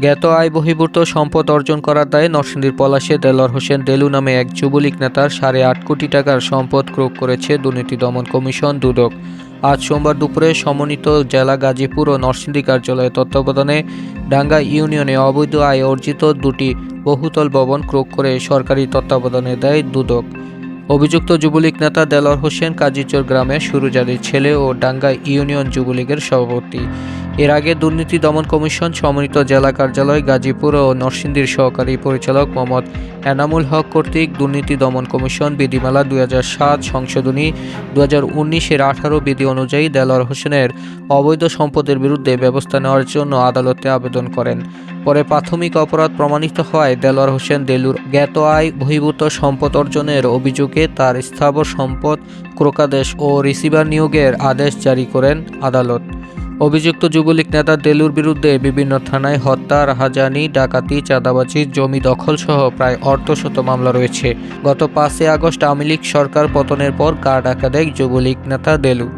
জ্ঞাত আয় বহির্ভূত সম্পদ অর্জন করার দায়ে নরসিংদীর পলাশে দেলোয়ার হোসেন দেলু নামে এক যুবলীগ নেতার সাড়ে আট কোটি টাকার সম্পদ ক্রোক করেছে দুর্নীতি দমন কমিশন দুদক। আজ সোমবার দুপুরে সমন্বিত জেলা গাজীপুর ও নরসিংদী কার্যালয়ের তত্ত্বাবধানে ডাঙ্গা ইউনিয়নে অবৈধ আয় অর্জিত দুটি বহুতল ভবন ক্রোক করে সরকারি তত্ত্বাবধানে দেয় দুদক। অভিযুক্ত যুবলীগ নেতা দেলোয়ার হোসেন কাজীচর গ্রামের সুরুজারির ছেলে ও ডাঙ্গা ইউনিয়ন যুবলীগের সভাপতি। এর আগে দুর্নীতি দমন কমিশন সমন্বিত জেলা কার্যালয় গাজীপুর ও নরসিংদীর সহকারী পরিচালক মোহাম্মদ এনামুল হক কর্তৃক দুর্নীতি দমন কমিশন বিধিমালা দুই সাত, সংশোধনী দু হাজার উনিশের আঠারো বিধি অনুযায়ী দেলোয়ার হোসেনের অবৈধ সম্পদের বিরুদ্ধে ব্যবস্থা নেওয়ার জন্য আদালতে আবেদন করেন। পরে প্রাথমিক অপরাধ প্রমাণিত হওয়ায় দেলোয়ার হোসেন দেলুর জ্ঞাত আয় বহির্ভূত সম্পদ অর্জনের অভিযোগে তার স্থাবর সম্পদ ক্রোকাদেশ ও রিসিভার নিয়োগের আদেশ জারি করেন আদালত। অভিযুক্ত যুবলীগ নেতা দেলুর বিরুদ্ধে বিভিন্ন থানায় হত্যা, রাহাজানি, ডাকাতি, চাঁদাবাজি, জমি দখল সহ প্রায় অর্ধশত মামলা রয়েছে। গত পাঁচই আগস্ট আওয়ামী লীগ সরকার পতনের পর গা ডাকা দেয় যুবলীগ নেতা দেলু।